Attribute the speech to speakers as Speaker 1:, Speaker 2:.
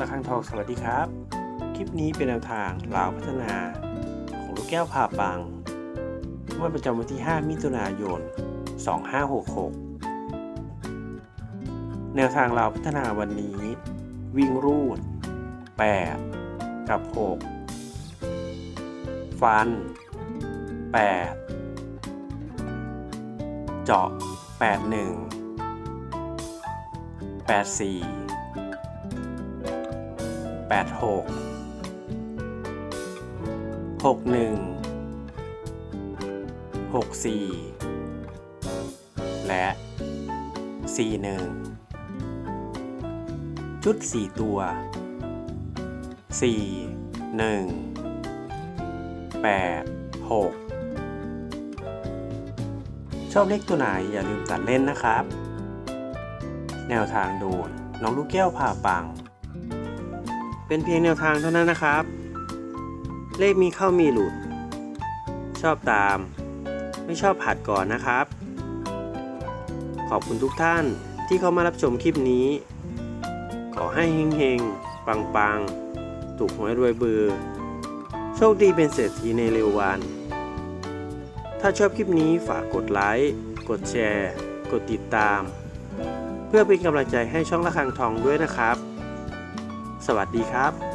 Speaker 1: ระฆังทองสวัสดีครับ คลิปนี้เป็นแนวทางลาวพัฒนา ของลูกแก้วผ่าปังงวดประจำวันที่ 5 มิถุนายน 2566 แนวทางลาวพัฒนาวันนี้ วิ่งรูด 8 กับ 6 ฟัน 8 เจาะ 81 84 แปดหกหกหนึ่งหกสี่และสี่หนึ่งชุดสี่ตัวสี่หนึ่งแปดหกชอบเลขตัวไหนอย่าลืมตัดเล่นนะครับ แนวทางโดนน้องลูกแก้วผ่าปัง เป็นเพียงแนวทางเท่านั้นนะครับ เลขมีเข้ามีหลุด ชอบตาม ไม่ชอบผัดก่อนนะครับ ขอบคุณทุกท่านที่เข้ามารับชมคลิปนี้ ขอให้เฮงๆ ปังๆ ถูกหวยรวยเบือโชคดีเป็นเศรษฐีในเร็ววัน ถ้าชอบคลิปนี้ฝากกดไลค์ กดแชร์ กดติดตาม เพื่อเป็นกำลังใจให้ช่องละคังทองด้วยนะครับ สวัสดีครับ